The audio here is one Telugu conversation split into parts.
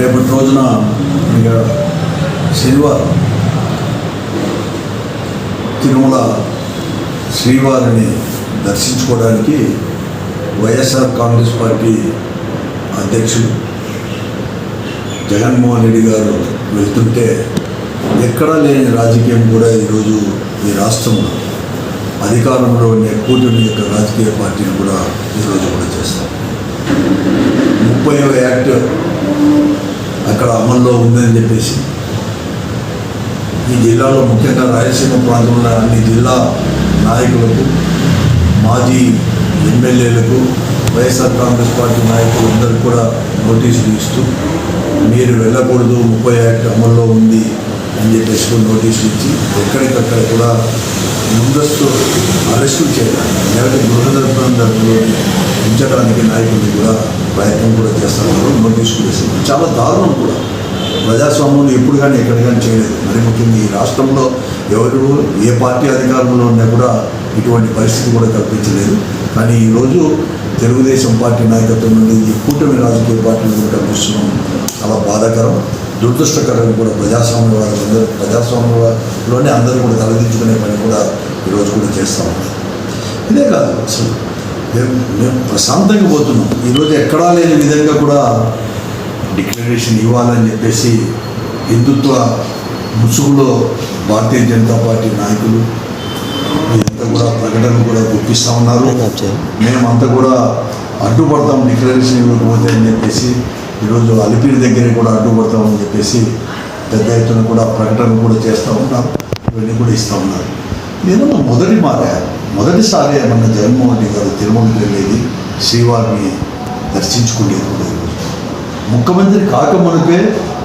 రేపటి రోజున శనివారం తిరుమల శ్రీవారిని దర్శించుకోవడానికి వైఎస్ఆర్ కాంగ్రెస్ పార్టీ అధ్యక్షుడు జగన్మోహన్ రెడ్డి గారు వెళ్తుంటే ఎక్కడా లేని రాజకీయం కూడా ఈరోజు ఈ రాష్ట్రంలో అధికారంలో ఉండే కూటమి యొక్క రాజకీయ పార్టీని కూడా ఈరోజు కూడా చేస్తాం. ముప్పై యాక్ట్ అక్కడ అమల్లో ఉందని చెప్పేసి. ఈ జిల్లాలో ముఖ్యంగా రాయలసీమ ప్రాంతంలో అన్ని జిల్లా నాయకులకు మాజీ ఎమ్మెల్యేలకు వైఎస్ఆర్ కాంగ్రెస్ పార్టీ నాయకులందరికీ కూడా నోటీసులు ఇస్తూ మీరు వెళ్ళకూడదు ముప్పై యాక్ట్ అమల్లో ఉంది అని చెప్పేసి నోటీసులు ఇచ్చి ఎక్కడికక్కడ కూడా ముందస్తు రెస్క్యూ చేయడానికి లేకపోతే గృహ నిర్బంధంలో ఉంచడానికి నాయకులు కూడా ప్రయత్నం కూడా చేస్తున్నారు నోటీసులు వేస్తున్నారు చాలా దారుణం కూడా. ప్రజాస్వామ్యంలో ఎప్పుడు కానీ ఎక్కడ కానీ చేయలేదు. మరి ముఖ్యంగా ఈ రాష్ట్రంలో ఎవరు ఏ పార్టీ అధికారంలో ఉన్నా కూడా ఇటువంటి పరిస్థితి కూడా కల్పించలేదు. కానీ ఈరోజు తెలుగుదేశం పార్టీ నాయకత్వం నుండి ఈ కూటమి రాజకీయ పార్టీలు కూడా కల్పిస్తున్నాం చాలా బాధాకరం. దురదృష్టకరం కూడా ప్రజాస్వామ్య అందరూ ప్రజాస్వామ్యంలోనే అందరూ కూడా తలదించుకునే పని కూడా ఈరోజు కూడా చేస్తాం. ఇదే కాదు అసలు మేము మేము ప్రశాంతంగా పోతున్నాం. ఈరోజు ఎక్కడా లేని విధంగా కూడా డిక్లరేషన్ ఇవ్వాలని చెప్పేసి హిందుత్వ ముసుగులో భారతీయ జనతా పార్టీ నాయకులు ఇదంతా కూడా ప్రకటన కూడా గుప్పిస్తూ ఉన్నారు. మేమంతా కూడా అడ్డుపడతాం డిక్లరేషన్ ఇవ్వకపోతే అని చెప్పేసి ఈరోజు అలిపిరి దగ్గర కూడా అడ్డుపడతామని చెప్పేసి పెద్ద ఎత్తున కూడా ప్రకటన కూడా చేస్తూ ఉన్నారు. ఇవన్నీ కూడా ఇస్తూ ఉన్నారు. నేను మొదటి మారే మొదటిసారి మన జగన్మోహన్ రెడ్డి గారు తిరుమలకి వెళ్ళేది శ్రీవారిని దర్శించుకునేది. కూడా ఈరోజు ముఖ్యమంత్రి కాకమునిపే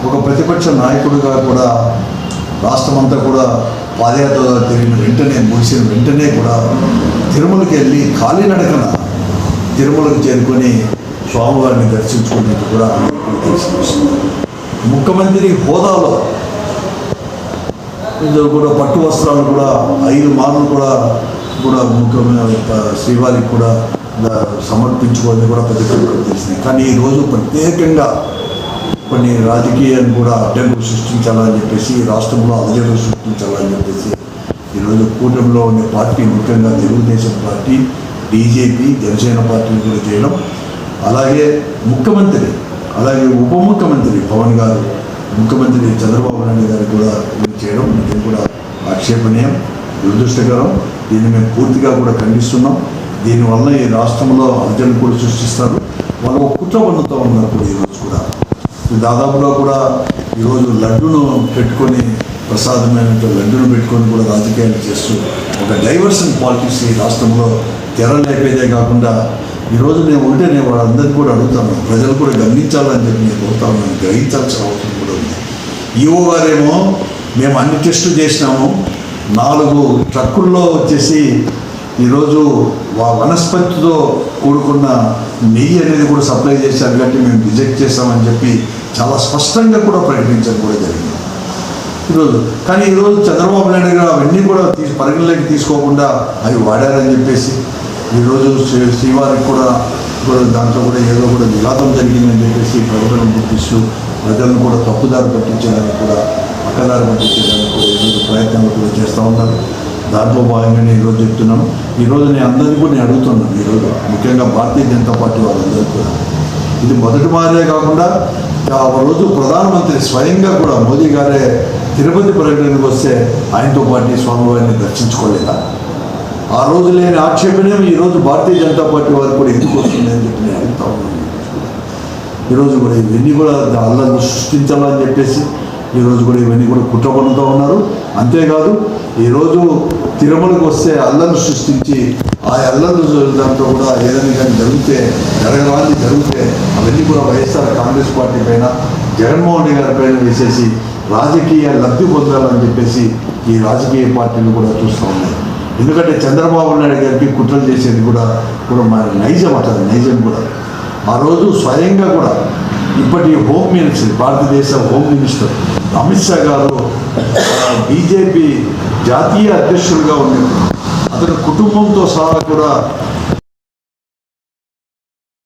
ఒక ప్రతిపక్ష నాయకుడిగా కూడా రాష్ట్రమంతా కూడా పాదయాత్ర తిరిగిన వెంటనే ముగిసిన వెంటనే కూడా తిరుమలకి వెళ్ళి కాలినడకన తిరుమలకు చేరుకొని స్వామివారిని దర్శించుకునేది కూడా ముఖ్యమంత్రి హోదాలో ఇందులో కూడా పట్టు వస్త్రాలు కూడా ఐదు మార్లు కూడా కూడా ముఖ్యమైన ప- శ్రీవారికి కూడా సమర్పించుకోవాలని కూడా ప్రతి ఒక్కరికి తెలిసింది. కానీ ఈరోజు ప్రత్యేకంగా కొన్ని రాజకీయాన్ని కూడా అడ్డంకులు సృష్టించాలని చెప్పేసి రాష్ట్రంలో అలజడులు సృష్టించాలని చెప్పేసి ఈరోజు కూటమిలో ఉండే పార్టీ ముఖ్యంగా తెలుగుదేశం పార్టీ బీజేపీ జనసేన పార్టీని కూడా చేయడం. అలాగే ముఖ్యమంత్రి అలాగే ఉప ముఖ్యమంత్రి పవన్ గారు ముఖ్యమంత్రి చంద్రబాబు నాయుడు గారు కూడా చేయడం. ఇది కూడా ఆక్షేపణీయం. దురదృష్టకరం. దీన్ని మేము పూర్తిగా కూడా ఖండిస్తున్నాం. దీనివల్ల ఈ రాష్ట్రంలో అర్జును కూడా సృష్టిస్తారు. వాళ్ళు ఒక కుట్ర పన్నుతూ ఉన్నారు కూడా ఈరోజు కూడా. దాదాపులో కూడా ఈరోజు లడ్డును పెట్టుకొని ప్రసాదమైన లడ్డును పెట్టుకొని కూడా రాజకీయాలు చేస్తూ ఒక డైవర్షన్ పాలిటిక్స్ ఈ రాష్ట్రంలో తెరలేపేదే కాకుండా ఈరోజు నేను ఉంటే నేను వాళ్ళందరినీ కూడా అడుగుతాను ప్రజలు కూడా గమనించాలని చెప్పి నేను కోరుతా ఉన్నాను. గ్రహించాల్సిన అవసరం కూడా ఉంది. ఈఓ గారేమో మేము అన్ని టెస్టులు చేసినాము. నాలుగు ట్రక్కుల్లో వచ్చేసి ఈరోజు వా వనస్పతితో కూడుకున్న నెయ్యి అనేది కూడా సప్లై చేశారు కాబట్టి మేము రిజెక్ట్ చేస్తామని చెప్పి చాలా స్పష్టంగా కూడా ప్రకటించడం కూడా జరిగింది. ఈరోజు కానీ ఈరోజు చంద్రబాబు నాయుడు గారు అవన్నీ కూడా తీసి పరిగణలోకి తీసుకోకుండా అవి వాడారని చెప్పేసి ఈరోజు శ్రీ శ్రీవారికి కూడా కూడా దాంట్లో కూడా ఏదో కూడా విఘాతం జరిగిందని చెప్పేసి ప్రజలను గుర్తిస్తూ ప్రజలను కూడా తప్పుదారి పట్టించడానికి కూడా పక్కదారి పట్టించడానికి కూడా ఈరోజు ప్రయత్నాలు కూడా చేస్తూ ఉన్నారు. దాంట్లో భాగంగానే ఈరోజు చెప్తున్నాను. ఈరోజు నేను అందరినీ కూడా నేను అడుగుతున్నాను ఈరోజు. ముఖ్యంగా భారతీయ జనతా పార్టీ వాళ్ళందరూ కూడా. ఇది మొదటి మారే కాకుండా ఆ రోజు ప్రధానమంత్రి స్వయంగా కూడా మోదీ గారే తిరుపతి పర్యటనకు వస్తే ఆయనతో పాటు స్వామివారిని దర్శించుకోలేదా? ఆ రోజు లేని ఆక్షేపణే ఈరోజు భారతీయ జనతా పార్టీ వారు కూడా ఎందుకు వస్తుంది అని చెప్పి నేను అడుగుతా ఉన్నాను. ఈరోజు కూడా ఇవన్నీ కూడా అల్లర్లు సృష్టించాలని చెప్పేసి ఈరోజు కూడా ఇవన్నీ కూడా కుట్ర ఉన్నారు. అంతేకాదు ఈరోజు తిరుమలకు వస్తే అల్లర్లు సృష్టించి ఆ అల్లర్లు దాంట్లో కూడా ఏదైనా కానీ జరిగితే జరగరాని జరిగితే అవన్నీ కూడా వైఎస్ఆర్ కాంగ్రెస్ పార్టీ పైన జగన్మోహన్ రెడ్డి గారి పైన వేసేసి రాజకీయ లబ్ధి పొందాలని చెప్పేసి ఈ రాజకీయ పార్టీలు కూడా చూస్తూ ఉన్నాయి. ఎందుకంటే చంద్రబాబు నాయుడు గారికి కుట్రలు చేసేది కూడా కూడా మన నైజం అంటారు నైజం కూడా. ఆ రోజు స్వయంగా కూడా ఇప్పటి హోమ్ మినిస్టర్ భారతదేశ home minister Amit Shah garu BJP జాతీయ అధ్యక్షుడిగా ఉన్నారు అతని కుటుంబంతో సహా కూడా